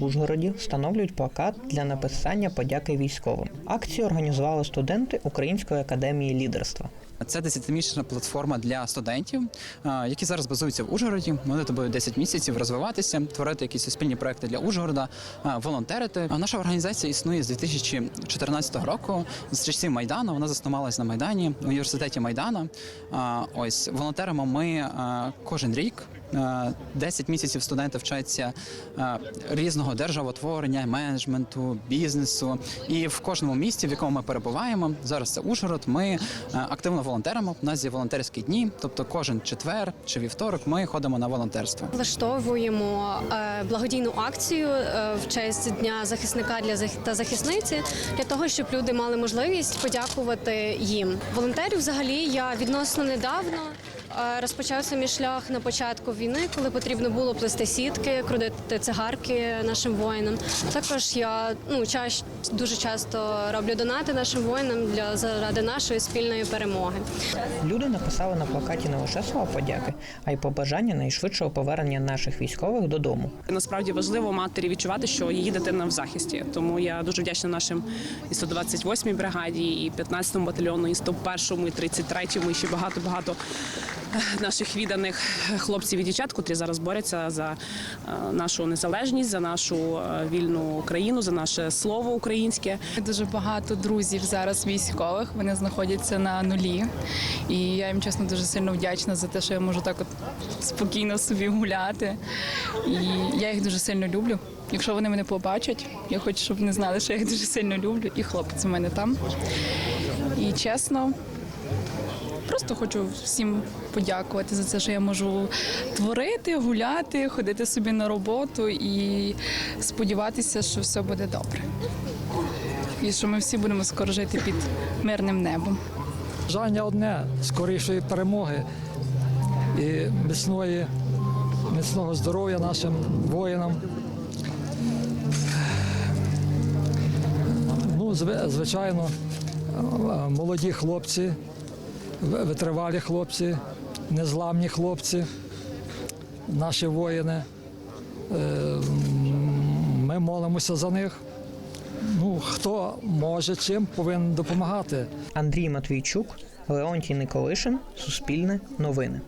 Ужгороді встановлюють плакат для написання подяки військовим. Акцію організували студенти Української академії лідерства. Це 10-місячна платформа для студентів, які зараз базуються в Ужгороді. Вони тобою 10 місяців розвиватися, творити якісь суспільні проекти для Ужгорода, волонтерити. Наша організація існує з 2014 року. З часів Майдану вона заснувалась на Майдані в університеті Майдана. Ось волонтеримо ми кожен рік. Е, 10 місяців студенти вчаться різного державотворення, менеджменту, бізнесу. І в кожному місті, в якому ми перебуваємо, зараз це Ужгород. Ми активно волонтеримо. У нас є волонтерські дні, тобто кожен четвер чи вівторок ми ходимо на волонтерство. Влаштовуємо е, благодійну акцію е, в честь дня захисника для та захисниці для того, щоб люди мали можливість подякувати їм. Волонтерів взагалі я відносно недавно. Розпочався мій шлях на початку війни, коли потрібно було плести сітки, крутити цигарки нашим воїнам. Також я ну чаш, дуже часто роблю донати нашим воїнам для заради нашої спільної перемоги. Люди написали на плакаті не лише слова подяки, а й побажання найшвидшого повернення наших військових додому. Насправді важливо матері відчувати, що її дитина в захисті. Тому я дуже вдячна нашим і 128-й бригаді, і 15-му батальйону, і 101-му, і 33-му, і ще багато багато наших відданих хлопців і дівчат, котрі зараз борються за е, нашу незалежність, за нашу е, вільну країну, за наше слово українське. Дуже багато друзів зараз військових. Вони знаходяться на нулі. І я їм чесно дуже сильно вдячна за те, що я можу так от спокійно собі гуляти. І я їх дуже сильно люблю. Якщо вони мене побачать, я хочу, щоб вони знали, що я їх дуже сильно люблю. І хлопець у мене там. І чесно. Просто хочу всім подякувати за це, що я можу творити, гуляти, ходити собі на роботу і сподіватися, що все буде добре. І що ми всі будемо скоро жити під мирним небом. Бажання одне скорішої перемоги і міцної, міцного здоров'я нашим воїнам. Ну, звичайно, молоді хлопці, витривалі хлопці, незламні хлопці, наші воїни. Е, Ми молимося за них. Ну, хто може чим повинен допомагати. Андрій Матвійчук, Леонтій Николишин, Суспільне новини.